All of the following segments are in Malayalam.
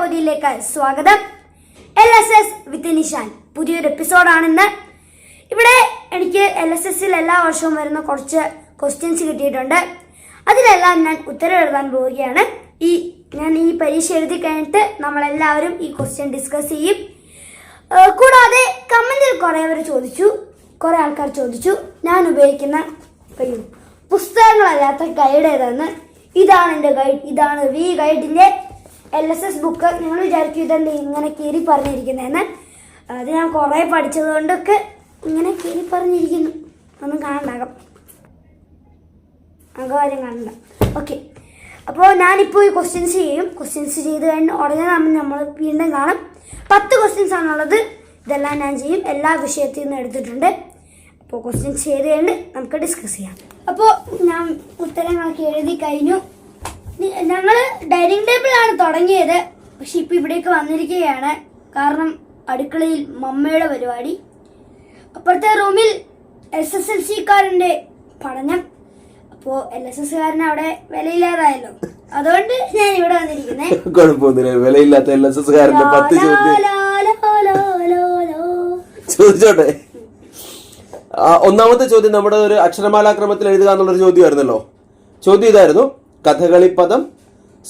പൊതിയിലേക്ക് സ്വാഗതം. L S S with Nishan. പുതിയൊരു എപ്പിസോഡാണെന്ന്. ഇവിടെ എനിക്ക് എൽ എസ് എസിൽ എല്ലാ വർഷവും വരുന്ന കുറച്ച് ക്വസ്റ്റ്യൻസ് കിട്ടിയിട്ടുണ്ട്. അതിലെല്ലാം ഞാൻ ഉത്തരം എഴുതാൻ പോവുകയാണ്. ഈ ഞാൻ ഈ പരീക്ഷ എഴുതി കഴിഞ്ഞിട്ട് നമ്മളെല്ലാവരും ഈ ക്വസ്റ്റ്യൻ ഡിസ്കസ് ചെയ്യും. കൂടാതെ കമന്റിൽ കുറേ പേർ ചോദിച്ചു. കുറേ ആൾക്കാർ ചോദിച്ചു. ഞാൻ ഉപയോഗിക്കുന്ന പുസ്തകങ്ങളല്ലാത്ത ഗൈഡ് ഏതാണ് ഇതാണ് എന്റെ ഗൈഡ് ഇതാണ് വി ഗൈഡിന്റെ എൽ എസ് എസ് ബുക്ക് നിങ്ങൾ വിചാരിക്കും ഇതെന്ത് ഇങ്ങനെ കീറി പറഞ്ഞിരിക്കുന്നതെന്ന് അത് ഞാൻ കുറേ പഠിച്ചത് കൊണ്ടൊക്കെ ഇങ്ങനെ കീറി പറഞ്ഞിരിക്കുന്നു. ഒന്നും കാണണ്ടാകാം. ആ കാര്യം കാണണ്ട. ഓക്കെ അപ്പോൾ ഞാനിപ്പോൾ ഈ ക്വസ്റ്റ്യൻസ് ചെയ്യും. ക്വസ്റ്റ്യൻസ് ചെയ്ത് കഴിഞ്ഞ് ഉടനെ നമ്മൾ നമ്മൾ വീണ്ടും കാണും. പത്ത് ക്വസ്റ്റ്യൻസ് ആണുള്ളത്. ഇതെല്ലാം ഞാൻ ചെയ്യും. എല്ലാ വിഷയത്തിൽ നിന്നും എടുത്തിട്ടുണ്ട്. അപ്പോൾ ക്വസ്റ്റ്യൻസ് ചെയ്ത് കഴിഞ്ഞ് നമുക്ക് ഡിസ്കസ് ചെയ്യാം. അപ്പോൾ ഞാൻ ഉത്തരങ്ങളൊക്കെ എഴുതി കഴിഞ്ഞു. ഞങ്ങൾ ഡൈനിങ് ടേബിളാണ് തുടങ്ങിയത്. പക്ഷെ ഇപ്പം ഇവിടേക്ക് വന്നിരിക്കുകയാണ്. കാരണം അടുക്കളയിൽ മമ്മയുടെ പരിപാടി. അപ്പുറത്തെ റൂമിൽ എസ് എസ് എൽ സിക്കാരന്റെ പഠനം. അപ്പോൾ എൽ എസ് എസ് കാരൻ അവിടെ വിലയില്ലാതായല്ലോ. അതുകൊണ്ട് ഞാൻ ഇവിടെ വന്നിരിക്കുന്നേ. കുഴപ്പമൊന്നുമില്ല. വിലയില്ലാത്ത എൽ എസ് എസ് കാരന്റെ പത്ത് ചോദ്യം. ചോദിച്ചോട്ടെ. ഒന്നാമത്തെ ചോദ്യം നമ്മുടെ ഒരു അക്ഷരമാലാക്രമത്തിൽ എഴുതുക എന്നുള്ളൊരു ചോദ്യമായിരുന്നല്ലോ. ചോദ്യം ഇതായിരുന്നു. കഥകളിപ്പദം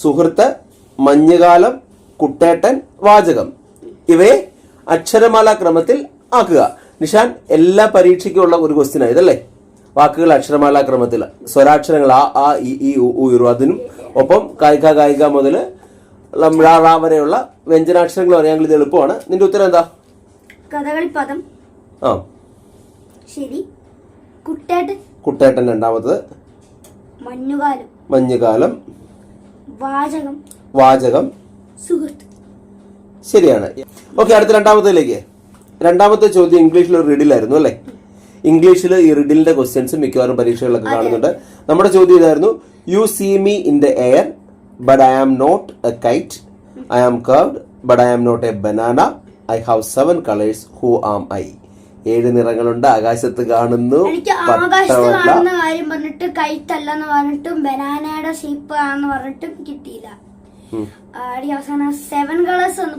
സുഹൃത്ത് മഞ്ഞുകാലം കുട്ടേട്ടൻ വാചകം. ഇവയെ അക്ഷരമാല ക്രമത്തിൽ ആക്കുക. നിഷാൻ എല്ലാ പരീക്ഷയ്ക്കുമുള്ള ഒരു ക്വസ്റ്റ്യൻ ആയതല്ലേ വാക്കുകൾ അക്ഷരമാല ക്രമത്തിൽ സ്വരാക്ഷരങ്ങൾ ആ ആ ഇ ഈ ഉ ഉ ഇറു അതിനും. ഒപ്പം കായിക കായിക മുതൽ ള വരെയുള്ള വ്യഞ്ജനാക്ഷരങ്ങൾ പറയാമെങ്കിൽ ഇത് എളുപ്പമാണ്. നിന്റെ ഉത്തരം എന്താ? കഥകളിപ്പദം. പദം ആ. ശരി. കുട്ടേട്ടൻ. കുട്ടേട്ടൻ രണ്ടാമത്തത്. മഞ്ഞുകാലം. മഞ്ഞുകാലം വാചകം വാചകം. സുഹൃത്ത്. ശരിയാണ്. ഓക്കെ അടുത്ത രണ്ടാമത്തേലേക്ക് രണ്ടാമത്തെ ചോദ്യം ഇംഗ്ലീഷിൽ ഒരു റിഡിലായിരുന്നു അല്ലേ? ഇംഗ്ലീഷിൽ ഈ റിഡിലിന്റെ ക്വസ്റ്റ്യൻസ് മിക്കവാറും പരീക്ഷകളിലൊക്കെ കാണുന്നുണ്ട്. നമ്മുടെ ചോദ്യം ഇതായിരുന്നു you see me in the air but I am not a kite I am curved but I am not a banana I have seven colours who am I ഏഴ് നിറങ്ങളുണ്ട്. ആകാശത്ത് കാണുന്നു. എനിക്ക് ആകാശത്ത് കാണുന്ന കാര്യം പറഞ്ഞിട്ട് കൈത്തല്ലെന്ന് പറഞ്ഞിട്ടും ബനാനയുടെ ഷേപ്പ് ആണെന്ന് പറഞ്ഞിട്ടും കിട്ടിയില്ല. അവസാനം സെവൻ കളേഴ്സ് ഒന്ന്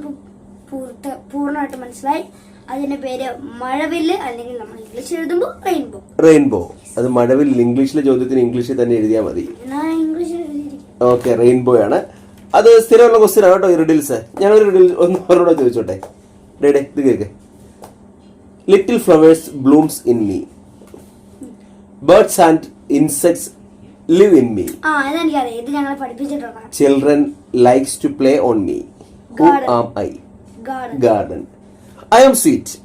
പൂർത്ത പൂർണമായിട്ട് മനസ്സിലായി. അതിന്റെ പേര് മഴവിൽ അല്ലെങ്കിൽ നമ്മൾ ഇംഗ്ലീഷിൽ എഴുതുമ്പോൾ റെയിൻബോ റെയിൻബോ അത് മഴവിൽ ഇംഗ്ലീഷിലെ ചോദ്യത്തിന് ഇംഗ്ലീഷിൽ തന്നെ എഴുതിയാൽ മതി. ഓക്കെ റെയിൻബോ ആണ്. അത് സ്ഥിരമുള്ള ക്വസ്റ്റ്യൻ ആണ് കേട്ടോ ഈ റിഡിൽസ് ഞാനൊരു റിഡിൽ ഒന്ന് അവരോട് ചോദിച്ചോട്ടെ. റെഡി ഇത് cake. Little flowers blooms in me. Birds and insects live in me. Children likes to play on me. Who am I? Garden. I am sweet.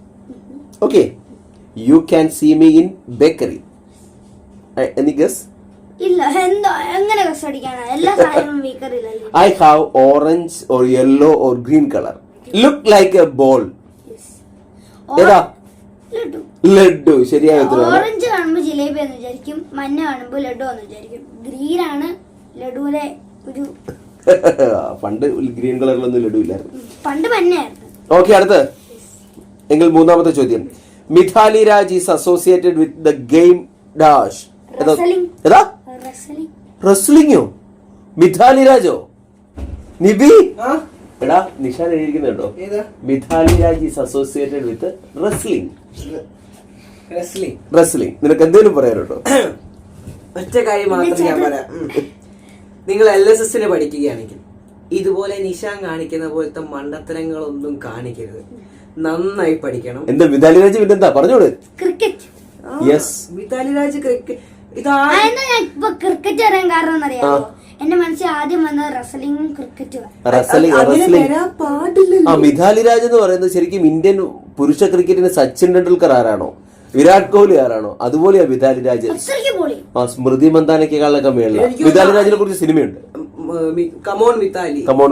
Okay. You can see me in bakery. I- Any guess? I have orange or yellow or green color. Look like a ball. ഏതാ ലഡു. ലഡു ശരിയായ ഓറഞ്ച് കാണുമ്പോ ജിലേബി എന്ന് വിചാരിക്കും മഞ്ഞ കാണുമ്പോ ലഡു എന്ന് വിചാരിക്കും. ഗ്രീൻ ആണ് ലഡുവിലെ ഒരു പണ്ട് ഗ്രീൻ കളറിലൊന്നും ലഡു ഇല്ലായിരുന്നു. പണ്ട് മഞ്ഞയായിരുന്നു. ഓക്കെ അടുത്ത്. എങ്കിൽ മൂന്നാമത്തെ ചോദ്യം. Mithali Raj is associated with the game dash റസ്ലിംഗോ ഏതാ? റെസ്ലിംഗ് റെസ്ലിംഗോ മിഥാലി രാജോ? നിബി? എടാ നിഷാൻ എഴുതിയിരിക്കുന്നുണ്ടോ? ഏതാ? Mitali Raj is associated with wrestling Wrestling. Wrestling നിനക്ക് എന്തെങ്കിലും പറയാനുണ്ടോ? ഒറ്റ കാര്യം മാത്രം ഞാൻ പറയാം. നിങ്ങൾ എൽ എസ് എസിന് പഠിക്കുകയാണെങ്കിൽ ഇതുപോലെ നിശാൻ കാണിക്കുന്ന പോലത്തെ മണ്ടത്തരങ്ങളൊന്നും കാണിക്കരുത്. നന്നായി പഠിക്കണം. എന്താ മിതാലി രാജ് പിന്നെന്താ? പറഞ്ഞോളൂ. Cricket yes. Mithali Raj cricket ഇപ്പൊ ക്രിക്കറ്റ് അറിയാൻ കാരണം അറിയാമോ എന്റെ മനസ്സിൽ ആദ്യം വന്നത് റെസ്ലിംഗും ക്രിക്കറ്റും റെസ്ലിംഗ് റെസ്ലിംഗ് വരാൻ ആ മിഥാലി രാജ് എന്ന് പറയുന്നത് ശരിക്കും ഇന്ത്യൻ പുരുഷ ക്രിക്കറ്റിന് സച്ചിൻ ടെണ്ടുൽക്കർ ആരാണോ? വിരാട് കോഹ്ലി ആരാണോ? അതുപോലെയാ വിതാലി രാജൻ. ആ സ്മൃതി മന്ദാനൊക്കെ മേളില. മിഥാലി രാജിനെ കുറിച്ച് സിനിമയുണ്ട്. കമോൺ മിതാലി. കമോൺ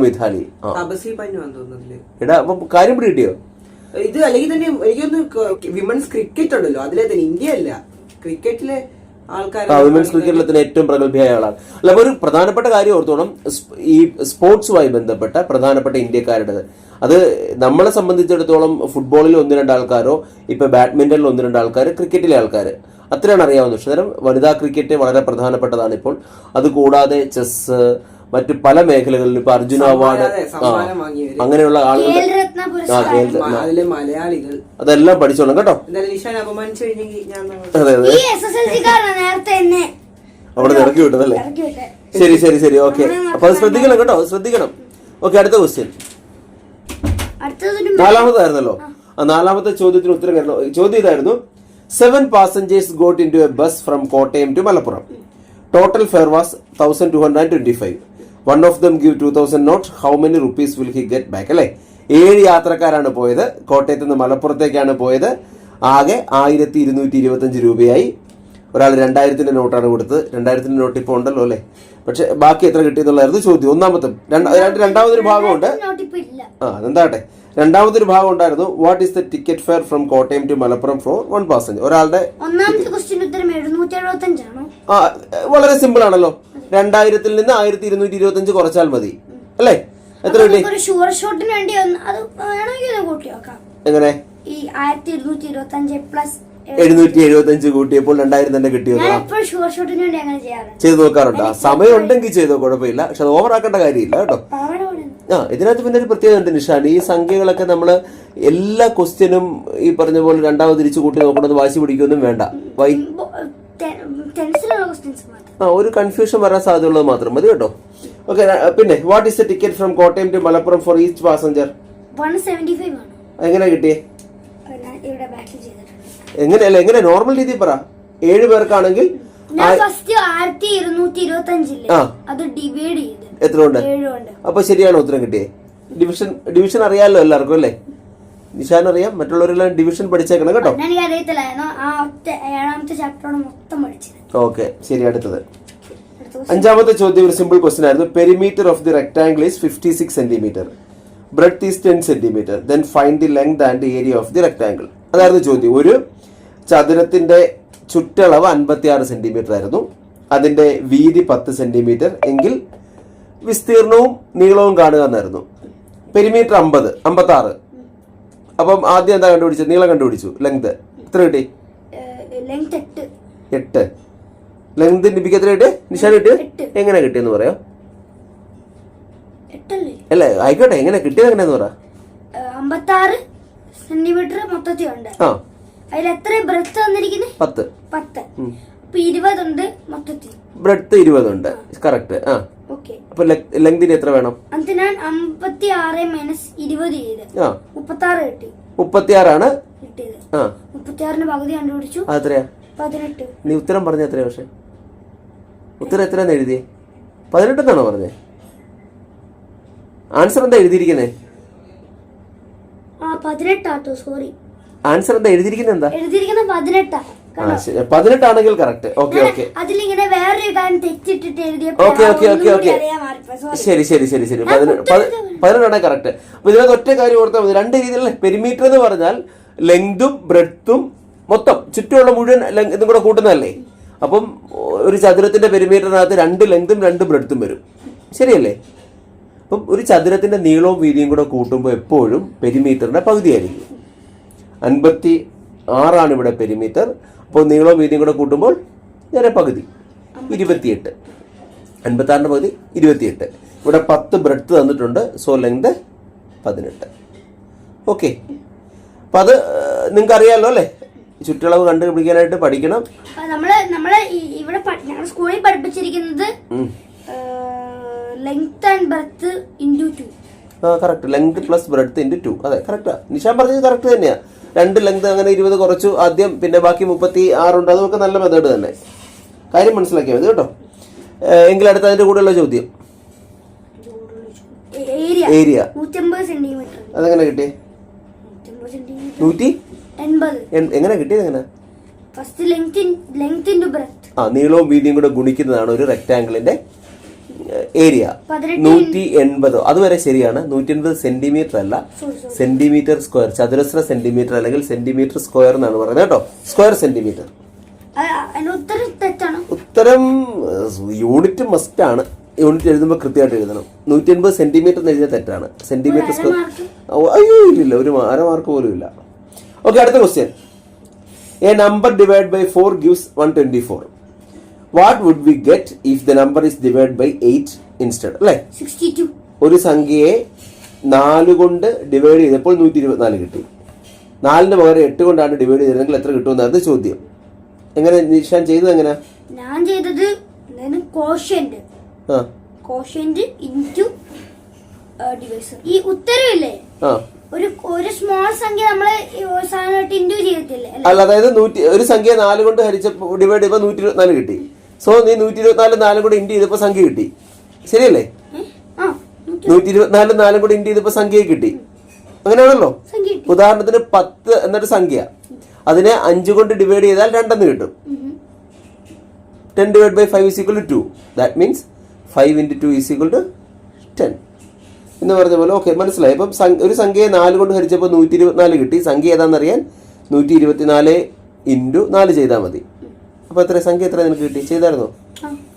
തോന്നുന്നില്ലേ എടാ അപ്പൊ കാര്യം പിടി കിട്ടിയോ? ഇത് അല്ലെങ്കിൽ തന്നെ എനിക്കൊന്ന് വിമൻസ് ക്രിക്കറ്റ് ഉണ്ടല്ലോ. അതിലെ തന്നെ ഇന്ത്യ അല്ല ക്രിക്കറ്റിലെ വിമൻസ് ക്രിക്കറ്റിൽ തന്നെ ഏറ്റവും പ്രഗത്ഭയായ ആളാണ്. അല്ല ഒരു പ്രധാനപ്പെട്ട കാര്യം ഓർത്തോണം ഈ സ്പോർട്സുമായി ബന്ധപ്പെട്ട പ്രധാനപ്പെട്ട ഇന്ത്യക്കാരുടേത്. അത് നമ്മളെ സംബന്ധിച്ചിടത്തോളം ഫുട്ബോളിൽ ഒന്ന് രണ്ട് ആൾക്കാരോ ഇപ്പൊ ബാഡ്മിന്റണിൽ ഒന്ന് രണ്ട് ആൾക്കാർ ക്രിക്കറ്റിലെ ആൾക്കാർ അത്രയാണ് അറിയാവുന്നത്. പക്ഷേ വനിതാ ക്രിക്കറ്റ് വളരെ പ്രധാനപ്പെട്ടതാണ് ഇപ്പോൾ. അതുകൂടാതെ ചെസ് മറ്റ് പല മേഖലകളിലും ഇപ്പൊ അർജുന അവാർഡ്. അങ്ങനെയുള്ള ആളുകൾ ആ മലയാളികൾ. അതെല്ലാം പഠിച്ചോളാം കേട്ടോ. അതെ അതെ. അവിടെ ഇറക്കി വിട്ടതല്ലേ ശരി ശരി ശരി ഓക്കെ. അപ്പൊ അത് ശ്രദ്ധിക്കണം കേട്ടോ ശ്രദ്ധിക്കണം. ഓക്കെ അടുത്ത ക്വസ്റ്റ്യൻ നാലാമതായിരുന്നല്ലോ. ആ. നാലാമത്തെ ചോദ്യത്തിന് ഉത്തരം കേട്ടോ ചോദ്യം ഇതായിരുന്നു. Seven passengers got into a bus from Kottayam to Malappuram total fare was thousand two hundred and twenty five one of them give two thousand note how many rupees will he get back അല്ലേ? ഏഴ് യാത്രക്കാരാണ് പോയത്. കോട്ടയത്ത് നിന്ന് മലപ്പുറത്തേക്കാണ് പോയത്. ആകെ ആയിരത്തി ഇരുന്നൂറ്റി ഇരുപത്തഞ്ച് രൂപയായി. ഒരാൾ രണ്ടായിരത്തിന്റെ നോട്ടാണ് കൊടുത്തത്. രണ്ടായിരത്തിന്റെ നോട്ട് ഇപ്പോൾ ഉണ്ടല്ലോ അല്ലേ? പക്ഷെ ബാക്കി എത്ര കിട്ടിയെന്നുള്ളതായിരുന്നു ചോദ്യം. ഒന്നാമത്തെ രണ്ട് രണ്ട് രണ്ടാമതൊരു ഭാഗമുണ്ട് ആ അതെന്താട്ടെ രണ്ടാമതൊരു ഭാഗം ഉണ്ടായിരുന്നു. What is the ticket fare from Kottayam to Malappuram for one passenger ഒരാളുടെ വളരെ സിമ്പിൾ ആണല്ലോ. രണ്ടായിരത്തിൽ നിന്ന് ആയിരത്തി ഇരുന്നൂറ്റി ഇരുപത്തി അഞ്ച് കുറച്ചാൽ മതി അല്ലേ എത്ര കിട്ടി ഷുവർ ഷോട്ടിന് വേണ്ടി അത് വേണമെങ്കിൽ കൂട്ടി നോക്കാം എങ്ങനെ ഈ ആയിരത്തി ഇരുന്നൂറ്റി ഇരുപത്തി അഞ്ച് പ്ലസ് എഴുന്നൂറ്റി എഴുപത്തി അഞ്ച് കൂട്ടിയപ്പോൾ രണ്ടായിരം തന്നെ കിട്ടിയോ ചെയ്ത് നോക്കാറുണ്ടോ സമയം ഉണ്ടെങ്കിൽ ചെയ്തോ കുഴപ്പമില്ല പക്ഷെ അത് ഓവറാക്കേണ്ട കാര്യമില്ല കേട്ടോ ആ ഇതിനകത്ത് പിന്നെ ഒരു പ്രത്യേകത ഉണ്ട് നിഷാൻ ഈ സംഖ്യകളൊക്കെ നമ്മൾ എല്ലാ ക്വസ്റ്റ്യനും ഈ പറഞ്ഞ പോലെ രണ്ടാമത് തിരിച്ചു കൂട്ടി നോക്കണത് വാശി പിടിക്കൊന്നും വേണ്ട വൈ ടെൻസിലുള്ള ക്വസ്റ്റ്യൻസ് ആ ഒരു കൺഫ്യൂഷൻ വരാൻ സാധ്യതയുള്ളത് മാത്രം. മതി കേട്ടോ. ഓക്കെ പിന്നെ what is the ticket from Kottayam to Malappuram for each passenger എങ്ങനെ കിട്ടിയേ? എങ്ങനെയല്ല എങ്ങനെ? നോർമൽ രീതിയിൽ പറ. ഏഴ് പേർക്കാണെങ്കിൽ എത്ര ഉണ്ട് അപ്പൊ ശരിയാണ് ഉത്തരം കിട്ടിയേ. ഡിവിഷൻ ഡിവിഷൻ അറിയാലോ എല്ലാവർക്കും അല്ലേ? നിഷാൻ അറിയാം മറ്റുള്ളവരെല്ലാം ഡിവിഷൻ പഠിച്ചേക്കണം കേട്ടോ. ഓക്കെ ശരി അടുത്തത്. അഞ്ചാമത്തെ ചോദ്യം ഒരു സിമ്പിൾ ക്വസ്റ്റൻ ആയിരുന്നു. Perimeter of the rectangle is fifty six centimetre breadth is ten centimetre then find the length and area of the rectangle അതായിരുന്നു ചോദ്യം. ഒരു ചതുരത്തിന്റെ ചുറ്റളവ് അൻപത്തി ആറ് സെന്റിമീറ്റർ ആയിരുന്നു. അതിന്റെ വീതി പത്ത് സെന്റിമീറ്റർ എങ്കിൽ വിസ്തീർണവും നീളവും കാണുക എന്നായിരുന്നു. പെരിമീറ്റർ അമ്പത് അമ്പത്തി ആറ് അപ്പം ആദ്യം എന്താ കണ്ടുപിടിച്ചത്? നീളം കണ്ടുപിടിച്ചു. ലെങ്ത് എത്ര കിട്ടി? എട്ട്. ലെങ്ത് ലിപിക്ക് എത്ര കിട്ടി? നിഷാൻ കിട്ടി. എങ്ങനെ കിട്ടിയെന്ന് പറയാം. അല്ല ആയിക്കോട്ടെ. എങ്ങനെ കിട്ടിയത് എങ്ങനെയാന്ന് പറ. അമ്പത്താറ് സെന്റിമീറ്റർ മൊത്തത്തിൽ ഉണ്ട്. അതിൽ എത്ര ബ്രെത്ത് വന്നിരിക്കുന്നത് പത്ത്. പത്ത്. ഇരുപതുണ്ട് മൊത്തത്തിൽ. ബ്രെഡ്ത്ത് ഇരുപതുണ്ട്. കറക്റ്റ് ആ. അപ്പൊ ലെങ്തിന് എത്ര വേണം? ഞാൻ അമ്പത്തി ആറ് മൈനസ് ഇരുപത് ചെയ്ത്. ആ. മുപ്പത്തി ആറ് കിട്ടി. മുപ്പത്തിയാറാണ്? കിട്ടിയത്. ആ. മുപ്പത്തി ആറിന് പകുതി കണ്ടുപിടിച്ചു. അതെത്രയാ പതിനെട്ട്. നീ ഉത്തരം പറഞ്ഞ എത്രയാ പക്ഷെ? ഉത്തരം എത്രയാന്ന് എഴുതിയേ? പതിനെട്ടെന്നാണോ പറഞ്ഞേ? ആൻസർ എന്താ എഴുതിയിരിക്കുന്നേ? ആ പതിനെട്ടാട്ടോ സോറി ആൻസർ എന്താ? എഴുതിയിരിക്കുന്നത് എന്താ? എഴുതിയിരിക്കുന്ന പതിനെട്ടാ പതിനെട്ടാണെങ്കിൽ കറക്റ്റ് ഓക്കെ ഓക്കെ അതിലിങ്ങനെ വേറൊരു കാര്യം തെറ്റിട്ടിട്ട് ഓക്കെ ഓക്കെ ഓക്കെ ഓക്കെ ശരി ശരി ശരി ശരി. പതിനെട്ടാണ് കറക്റ്റ് അപ്പൊ ഇതിനകത്ത് ഒറ്റ കാര്യം ഓർത്താൽ മതി. രണ്ട് രീതിയിലുള്ള പെരിമീറ്റർ എന്ന് പറഞ്ഞാൽ ലെങ്തും ബ്രെഡ്ത്തും മൊത്തം ചുറ്റുമുള്ള മുഴുവൻ ഇതും കൂടെ കൂട്ടുന്നതല്ലേ? അപ്പം ഒരു ചതുരത്തിന്റെ പെരിമീറ്ററിനകത്ത് രണ്ട് ലെങ്തും രണ്ട് ബ്രെഡ്ത്തും വരും. ശരിയല്ലേ? അപ്പം ഒരു ചതുരത്തിന്റെ നീളവും വീതിയും കൂടെ കൂട്ടുമ്പോൾ എപ്പോഴും പെരിമീറ്ററിന്റെ പകുതിയായിരിക്കും. അൻപത്തി ആറാണ് ഇവിടെ പെരിമീറ്റർ അപ്പോൾ നീളവും വീതിയും കൂടെ കൂട്ടുമ്പോൾ നേരെ പകുതി. ഇരുപത്തിയെട്ട്. അൻപത്താറിന്റെ പകുതി ഇരുപത്തിയെട്ട്. ഇവിടെ പത്ത് ബ്രെഡ്ത്ത് തന്നിട്ടുണ്ട്. സോ ലെങ്ത് പതിനെട്ട്. ഓക്കെ അപ്പം അത് നിങ്ങൾക്ക് അറിയാമല്ലോ അല്ലേ? ചുറ്റളവ് കണ്ടുപിടിക്കാനായിട്ട് പഠിക്കണം. നമ്മൾ നമ്മൾ ഇവിടെ ഞങ്ങൾ സ്കൂളിൽ പഠിപ്പിച്ചിരിക്കുന്നത് length and breadth into two ആ correct length plus breadth into two അതെ കറക്റ്റാ നിഷാൻ പറഞ്ഞത് കറക്റ്റ് തന്നെയാ. രണ്ട് ലെങ്ത് അങ്ങനെ ഇരുപത് കുറച്ചു ആദ്യം പിന്നെ ബാക്കി മുപ്പത്തി ആറുണ്ട് അതൊക്കെ നല്ല മെത്തേഡ് തന്നെ. കാര്യം മനസ്സിലാക്കിയാൽ മതി കേട്ടോ. എങ്കിൽ അടുത്ത അതിന്റെ കൂടെയുള്ള ചോദ്യം. ഏരിയ. അതെങ്ങനെ കിട്ടി? നൂറ്റി? എങ്ങനെ കിട്ടി എങ്ങനെ ആ നീളവും വീതിയും കൂടെ ഗുണിക്കുന്നതാണ് ഒരു റെക്ടാങ്കിളിന്റെ ഏരിയ നൂറ്റി എൺപത്. അതുവരെ ശരിയാണ്. നൂറ്റി എൺപത് സെന്റിമീറ്റർ അല്ല സെന്റിമീറ്റർ സ്ക്വയർ ചതുരശ്ര സെന്റിമീറ്റർ അല്ലെങ്കിൽ സെന്റിമീറ്റർ സ്ക്വയർ എന്നാണ് പറയുന്നത് കേട്ടോ. സ്ക്വയർ സെന്റിമീറ്റർ ഉത്തരം യൂണിറ്റ് മസ്റ്റ് ആണ്. യൂണിറ്റ് എഴുതുമ്പോൾ കൃത്യമായിട്ട് എഴുതണം. നൂറ്റി എൺപത് സെന്റിമീറ്റർ എന്ന് എഴുതിയ തെറ്റാണ്. Centimetre square. അയ്യോ ഇല്ലില്ല. ഒരു അര അരമാർക്ക് പോലും ഇല്ല. ഓക്കെ അടുത്ത question a number divide by four gives one twenty four what would we get if the number is divide by eight instead അല്ലേ? ഒരു സംഖ്യയെ നാല് കൊണ്ട് ഡിവൈഡ് ചെയ്തപ്പോൾ നൂറ്റി ഇരുപത്തിനാല് കിട്ടി. നാലിന് പകരം എട്ട് കൊണ്ടാണ് ഡിവൈഡ് ചെയ്തിരുന്നെങ്കിൽ എത്ര കിട്ടുമെന്നായിരുന്നു ചോദ്യം. എങ്ങനെ നിഷാൻ ചെയ്തത് എങ്ങനെ? ഞാൻ ചെയ്തത് കോഷ്യന്റ് കോഷ്യന്റ് ഇന്റു ഡിവൈസർ ഈ ഉത്തരവില്ലേ? ഒരു ഒരു സ്മോൾ സംഖ്യ നമ്മൾ സാധനമായിട്ട് ഇന്റു ചെയ്യത്തില്ലേ അല്ല അതായത് നൂറ്റി ഒരു സംഖ്യ നാല് കൊണ്ട് ഹരിച്ച ഡിവൈഡ് ചെയ്യുമ്പോൾ നൂറ്റി ഇരുപത്തിനാല് കിട്ടി. സോ നീ നൂറ്റി ഇരുപത്തിനാല് നാലും കൂടെ ഇന്ത്യ ചെയ്തപ്പോൾ സംഖ്യ കിട്ടി. ശരിയല്ലേ? നൂറ്റി ഇരുപത്തിനാലും നാലും കൂടെ ഇന്ത്യ ചെയ്തപ്പോൾ സംഖ്യ കിട്ടി. അങ്ങനെയാണല്ലോ. ഉദാഹരണത്തിന് പത്ത് എന്നൊരു സംഖ്യ. അതിനെ അഞ്ച് കൊണ്ട് ഡിവൈഡ് ചെയ്താൽ രണ്ടെന്ന് കിട്ടും. Ten divide by five is equal to that means five into two is equal to ten എന്ന് പറഞ്ഞ പോലെ ഓക്കെ മനസ്സിലായി. അപ്പം ഒരു സംഖ്യയെ നാല് കൊണ്ട് ഹരിച്ചപ്പോൾ നൂറ്റി ഇരുപത്തിനാല് കിട്ടി. സംഖ്യ ഏതാണെന്നറിയാൻ നൂറ്റി ഇരുപത്തിനാല് ഇന്റു നാല് ചെയ്താൽ മതി. അപ്പോൾ എത്ര സംഖ്യ എത്ര നിനക്ക് കിട്ടി? ചെയ്തായിരുന്നോ?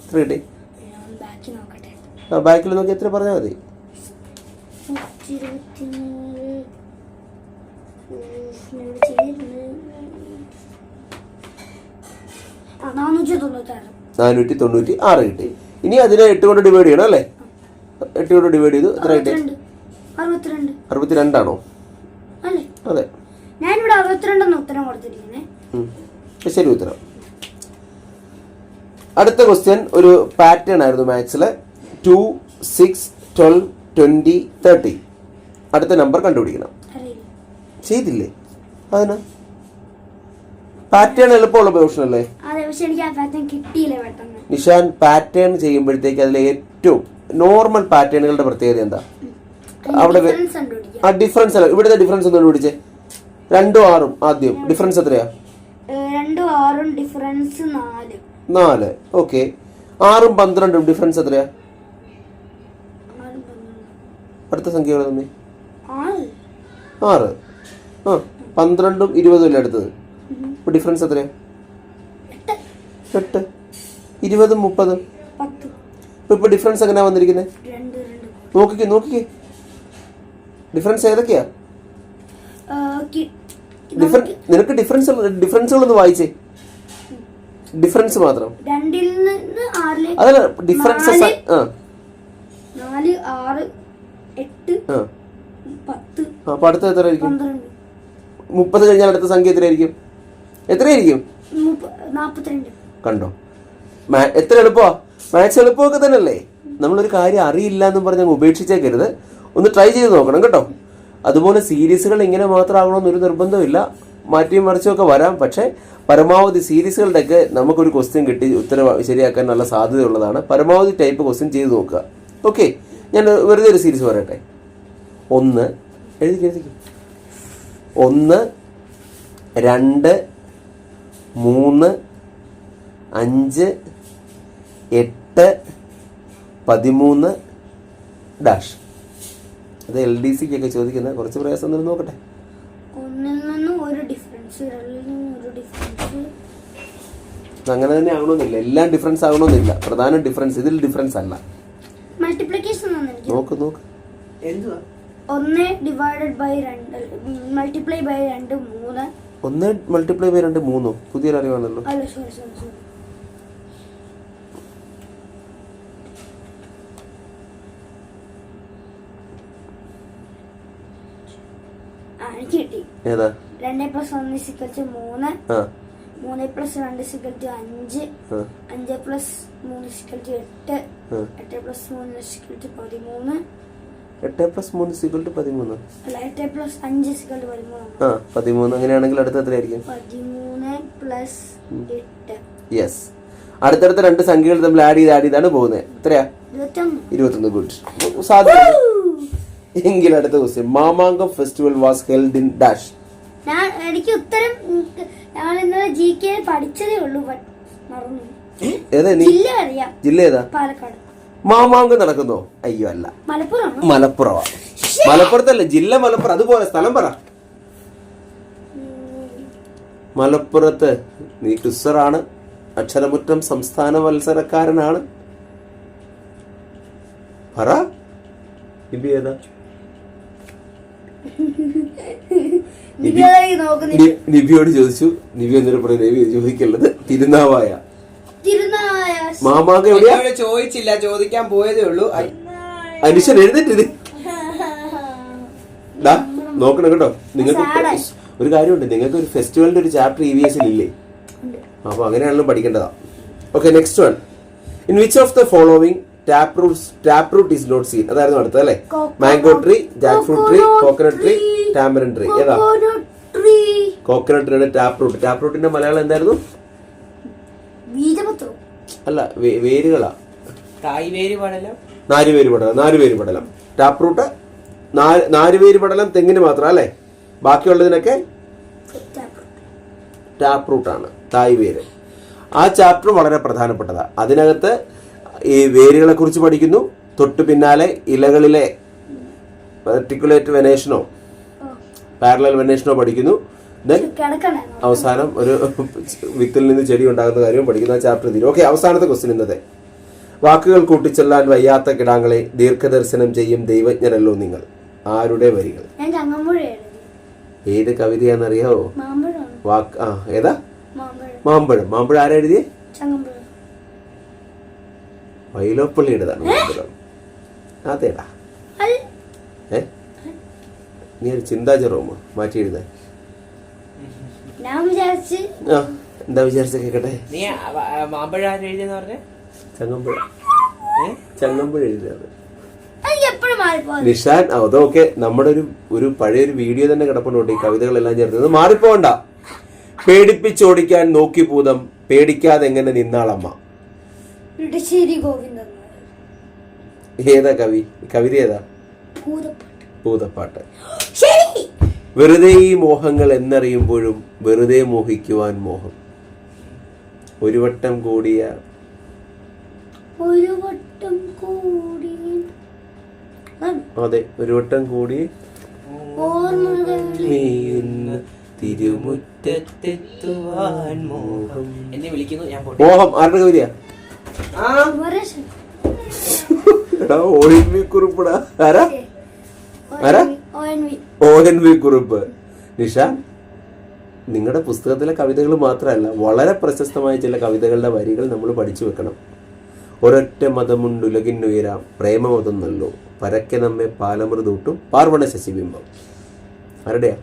എത്ര കിട്ടി? ആ ബാക്കിൽ നോക്കി എത്ര പറഞ്ഞാൽ മതി. നാനൂറ്റി തൊണ്ണൂറ്റി ആറ് കിട്ടി. ഇനി അതിനെ എട്ട് കൊണ്ട് ഡിവൈഡ് ചെയ്യണം അല്ലേ? എട്ട് കൊണ്ട് ഡിവൈഡ് ചെയ്തു. എത്ര കിട്ടി? അറുപത്തിരണ്ട്. അറുപത്തിരണ്ട്. അറുപത്തിരണ്ടാണോ? അതെ. ഞാനിവിടെ അറുപത്തിരണ്ടെന്ന് ഉത്തരം കൊടുത്തിരിക്കുന്നേ. ശരി ഉത്തരം. അടുത്ത ക്വസ്റ്റ്യൻ ഒരു പാറ്റേൺ ആയിരുന്നു മാത്സിൽ two six twelve twenty thirty അടുത്ത നമ്പർ കണ്ടുപിടിക്കണം. ചെയ്തില്ലേ? അതിന് പാറ്റേൺ എളുപ്പമുള്ള ഓപ്ഷൻ അല്ലേ? നിഷാൻ പാറ്റേൺ ചെയ്യുമ്പോഴത്തേക്ക് അതിലെ ഏറ്റവും നോർമൽ പാറ്റേണുകളുടെ പ്രത്യേകത എന്താ? അവിടെ ആ ഡിഫറൻസ് അല്ല ഇവിടുത്തെ ഡിഫറൻസ് ഒന്ന് കണ്ടുപിടിച്ചേ. രണ്ടും ആറും ആദ്യം. ഡിഫറൻസ് എത്രയാ? രണ്ടും ആറും ഡിഫറൻസ് നാല്. നാല്. ഓക്കെ ആറും പന്ത്രണ്ടും ഡിഫറൻസ് എത്രയാ? അടുത്ത സംഖ്യകൾ തമ്മി ആറ്. ആ പന്ത്രണ്ടും ഇരുപതും അല്ലേ അടുത്തത്? അപ്പോൾ ഡിഫറൻസ് എത്രയാ? എട്ട്. ഇരുപതും മുപ്പതും? അപ്പോൾ ഇപ്പൊ ഇപ്പൊ ഡിഫറൻസ് എങ്ങനെയാ വന്നിരിക്കുന്നത് നോക്കിക്കേ നോക്കിക്കേ. ഡിഫറൻസ് ഏതൊക്കെയാ? ഡിഫറൻസ് നിനക്ക് ഡിഫറൻസ് ഡിഫറൻസുകളൊന്ന് വായിച്ചേ. ഡിഫറൻസ് മാത്രം. രണ്ടിൽ നിന്ന് അതല്ല ഡിഫറൻസ് ആ നാല് ആറ് എട്ട് ആ. പത്ത് ആ, അപ്പൊ അടുത്ത എത്ര ആയിരിക്കും? പന്ത്രണ്ട്. മുപ്പത് കഴിഞ്ഞാൽ അടുത്ത സംഖ്യ എത്രയായിരിക്കും എത്രയായിരിക്കും? മുപ്പ- നാപ്പത്തിരണ്ട്. കണ്ടോ? മാ- എത്ര എളുപ്പമാ? മാത്സ് എളുപ്പമൊക്കെ തന്നെയല്ലേ? നമ്മളൊരു കാര്യം അറിയില്ല എന്നും പറഞ്ഞ് അങ്ങ് ഉപേക്ഷിച്ചേക്കരുത്. ഒന്ന് ട്രൈ ചെയ്ത് നോക്കണം കേട്ടോ. അതുപോലെ സീരീസുകൾ ഇങ്ങനെ മാത്രമാകണമെന്നൊരു നിർബന്ധമില്ല. മാറ്റിയും മറിച്ചും ഒക്കെ വരാം. പക്ഷേ പരമാവധി സീരീസുകളുടെയൊക്കെ നമുക്കൊരു ക്വസ്റ്റ്യൻ കിട്ടി. ഉത്തരം ശരിയാക്കാൻ നല്ല സാധ്യതയുള്ളതാണ്. പരമാവധി ടൈപ്പ് ക്വസ്റ്റ്യൻ ചെയ്ത് നോക്കുക. ഓക്കെ ഞാൻ വെറുതെ ഒരു സീരീസ് പറയട്ടെ. ഒന്ന് എഴുതി എഴുതി. ഒന്ന് രണ്ട് മൂന്ന് അഞ്ച് എട്ട് പതിമൂന്ന് ഡാഷ് അത് എൽ ഡി സിക്കൊക്കെ ചോദിക്കുന്ന കുറച്ച് പ്രയാസം ഒന്നും നോക്കട്ടെ. അങ്ങനെ തന്നെ ആകണമെന്നില്ല എല്ലാം ഡിഫറൻസ് ആകണമെന്നില്ല പ്രധാന ഡിഫറൻസ് ഇതിൽ ഡിഫറൻസ് അല്ല. മൾട്ടിപ്ലിക്കേഷൻ ആണ് എനിക്ക് നോക്ക് നോക്ക്. എന്തുവാ? ഒന്ന് ഡിവൈഡഡ് ബൈ രണ്ട് മൾട്ടിപ്ലൈ ബൈ രണ്ട് മൂന്ന്. ഒന്ന് മൾട്ടിപ്ലൈ ബൈ രണ്ട് മൂന്നോ? പുതിയൊരു അറിവാണല്ലോ ഏതാ? രണ്ട് പ്ലസ് ഒന്ന് സിക്കൽറ്റ് മൂന്ന്. മൂന്ന് പ്ലസ് രണ്ട് സിക്കൽറ്റ് അഞ്ച്. അഞ്ച് പ്ലസ് മൂന്ന് സിക്കൽറ്റ് എട്ട്. എട്ട് പ്ലസ് മൂന്ന് സിക്കൽറ്റ് പതിമൂന്ന്. എട്ട് പ്ലസ് മൂന്ന് പതിമൂന്ന്. എട്ട് പ്ലസ് അഞ്ച് പതിമൂന്ന്. ആ പതിമൂന്ന് അങ്ങനെയാണെങ്കിൽ അടുത്ത എത്രയായിരിക്കും പതിമൂന്ന് പ്ലസ് എട്ട്. യെസ് അടുത്തടുത്ത രണ്ട് സംഖ്യകൾ തമ്മിൽ ആഡ് ചെയ്ത് ആഡ് ചെയ്താണ് പോകുന്നത്. എത്രയാ? ഇരുപത്തൊന്ന്. ഇരുപത്തൊന്ന്. ഗുഡ് സാധ്യത. എങ്കിൽ അടുത്ത question Mamankam festival was held in dash ഞാൻ എനിക്ക് ഉത്തരം ഞാൻ ഇന്നലെ ജി കെ പഠിച്ചതേ ഉള്ളൂ മറന്നു. ജില്ല അറിയാം. ജില്ല ഏതാ? പാലക്കാട്. മാമാങ്കം നടക്കുന്നോ? അയ്യോ അല്ല. മലപ്പുറം മലപ്പുറമാ മലപ്പുറത്തല്ല ജില്ല മലപ്പുറം. അതുപോലെ സ്ഥലം പറ. മലപ്പുറത്ത് നീ ക്രിസ്സറാണ് അക്ഷരമുറ്റം സംസ്ഥാന മത്സരക്കാരനാണ്. പറ. ഏതാ? നിബിയോട് ചോദിച്ചു നിബി എന്നൊരു പറയുന്നത് നിബി ചോദിക്കേണ്ടത് തിരുനാവായ. മാമാങ്ക എവിടെയാ? ചോദിച്ചില്ല ചോദിക്കാൻ പോയതേ ഉള്ളൂ. അനുഷൻ എഴുതിട്ടിത് എഴുന്നേറ്റ് ഡാ നോക്കണം കേട്ടോ. നിങ്ങൾക്ക് ഒരു കാര്യമുണ്ട്. നിങ്ങൾക്ക് ഒരു ഫെസ്റ്റിവലിന്റെ ഒരു ചാപ്റ്റർ ഇ വി എസിൽ ഇല്ലേ? അപ്പൊ അങ്ങനെയാണല്ലോ പഠിക്കേണ്ടതാ. Okay next one in which of the following tap root tap root is not seen അതായിരുന്നു അടുത്തത് അല്ലേ? Coconut- mango tree jackfruit tree coconut coconut tree tree, tamarind tree ഏതാ? Coconut tree. കോക്കനട്ട് ട്രീയുടെ ടാപ്പ് റൂട്ട് ടാപ്പ് റൂട്ടിന്റെ മലയാളം എന്തായിരുന്നു? അല്ല വേരുകളാ. തായ് വേര് പാടല്ലോ നാലുപേര് പടലം നാലുപേര് പടലം ടാപ്പ് റൂട്ട് നാലുപേര് പടലം തെങ്ങിന് മാത്രം അല്ലേ? ബാക്കിയുള്ളതിനൊക്കെ ടാപ്പ് റൂട്ടാണ് തായ് വേര് ആ ചാപ്റ്റർ വളരെ പ്രധാനപ്പെട്ടതാണ് അതിനകത്ത് ഈ വേരുകളെ കുറിച്ച് പഠിക്കുന്നു. തൊട്ട് പിന്നാലെ ഇലകളിലെ പെർട്ടിക്കുലേറ്റ് വെനേഷനോ പാരലൽ വെനേഷനോ പഠിക്കുന്നു. ദെൻ അവസാനം ഒരു വിത്തിൽ നിന്ന് ചെടി ഉണ്ടാകുന്ന കാര്യവും പഠിക്കുന്ന. ചാപ്റ്റർ തീരും. ഓക്കെ അവസാനത്തെ ക്വസ്റ്റ്യൻ ഇന്നത്തെ. വാക്കുകൾ കൂട്ടിച്ചൊല്ലാൻ വയ്യാത്ത കിടാങ്ങളെ ദീർഘദർശനം ചെയ്യും ദൈവജ്ഞനല്ലോ നിങ്ങൾ. ആരുടെ വരികൾ? ഏത് കവിതയാണെന്നറിയാവോ? വാക്ക് ആ ഏതാ? മാമ്പഴം. മാമ്പഴം. മാമ്പഴം ആരാ എഴുതിയേ? ചങ്ങമ്പുഴ. വൈലോപ്പള്ളിയുടേതാണ് മാമ്പഴം അതേടാ ഏ? നീ ഒരു ചിന്താചറോമോ മാറ്റി എഴുതാൻ ആ എന്താ വിചാരിച്ച കേക്കട്ടെ? നീ മാമ്പഴ എഴുതിയെന്ന് പറഞ്ഞേ? ചങ്ങമ്പുഴ? ചങ്ങമ്പുഴ എഴുതിയത് നിഷാൻ അതൊക്കെ നമ്മുടെ ഒരു ഒരു പഴയൊരു വീഡിയോ തന്നെ കിടപ്പുണ്ട് ഈ കവിതകളെല്ലാം ചേർത്തത് മാറിപ്പോണ്ട പേടിപ്പിച്ചോടിക്കാൻ നോക്കി ഭൂതം പേടിക്കാതെ എങ്ങനെ നിന്നാളമ്മ? ഇടശ്ശേരി ഗോവിന്ദൻ ഏതാ കവി? കവിത ഏതാ? ഭൂതപ്പാട്ട്. വെറുതെ ഈ മോഹങ്ങൾ എന്നറിയുമ്പോഴും വെറുതെ മോഹിക്കുവാൻ മോഹം. ഒരു വട്ടം കൂടിയ ഒരു വട്ടം കൂടി അതെ ഒരു വട്ടം കൂടി തിരുമുറ്റത്തെത്തുവാൻ മോഹം. എന്നെ വിളിക്കുന്നു ഞാൻ പോട്ടെ. മോഹം ആരുടെ കവിതയാ. എടാ ഓ എൻ വി കുറിപ്പടാ ആരാ? ആരാ? ONV. എൻ വി കുറിപ്പ്. നിഷാൻ നിങ്ങളുടെ പുസ്തകത്തിലെ കവിതകൾ മാത്രമല്ല വളരെ പ്രശസ്തമായ ചില കവിതകളുടെ വരികൾ നമ്മൾ പഠിച്ചു വെക്കണം. ഒരൊറ്റ മതമുണ്ടുലകിന്നുയരാം പ്രേമമതം നല്ലോ പരക്കെ നമ്മെ പാലമൃതൂട്ടും പാർവണ ശശിബിംബം. ആരുടെയാ?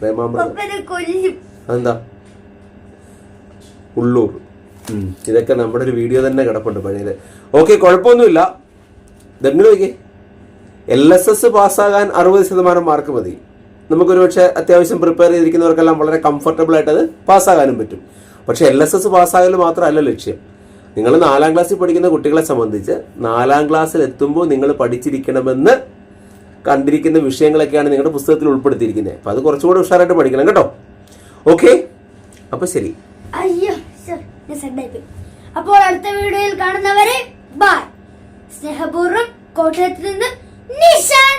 പ്രേമാമൃതം. അതെന്താ? ഉള്ളൂർ. ഇതൊക്കെ നമ്മുടെ ഒരു വീഡിയോ തന്നെ കിടപ്പുണ്ട് പഴയത് ഓക്കെ കുഴപ്പമൊന്നുമില്ല. ഇതെങ്ങനെ നോക്കിയേ. എൽ എസ് എസ് പാസ്സാകാൻ അറുപത് ശതമാനം മാർക്ക് മതി. നമുക്കൊരു പക്ഷേ അത്യാവശ്യം പ്രിപ്പയർ ചെയ്തിരിക്കുന്നവർക്കെല്ലാം വളരെ കംഫർട്ടബിൾ ആയിട്ട് അത് പാസ്സാകാനും പറ്റും. പക്ഷെ എൽ എസ് എസ് പാസ്സാകൽ മാത്രമല്ല ലക്ഷ്യം. നിങ്ങൾ നാലാം ക്ലാസ്സിൽ പഠിക്കുന്ന കുട്ടികളെ സംബന്ധിച്ച് നാലാം ക്ലാസ്സിൽ എത്തുമ്പോൾ നിങ്ങൾ പഠിച്ചിരിക്കണമെന്ന് കണ്ടിരിക്കുന്ന വിഷയങ്ങളൊക്കെയാണ് നിങ്ങളുടെ പുസ്തകത്തിൽ ഉൾപ്പെടുത്തിയിരിക്കുന്നത്. അപ്പം അത് കുറച്ചുകൂടെ ഉഷാറായിട്ട് പഠിക്കണം കേട്ടോ. ഓക്കെ അപ്പോൾ ശരി. അയ്യോ. അപ്പോൾ അടുത്ത വീഡിയോയിൽ കാണുന്നവരെ ബൈ സ്നേഹപൂർവം കോട്ടയത്ത് നിന്ന് നിഷാൻ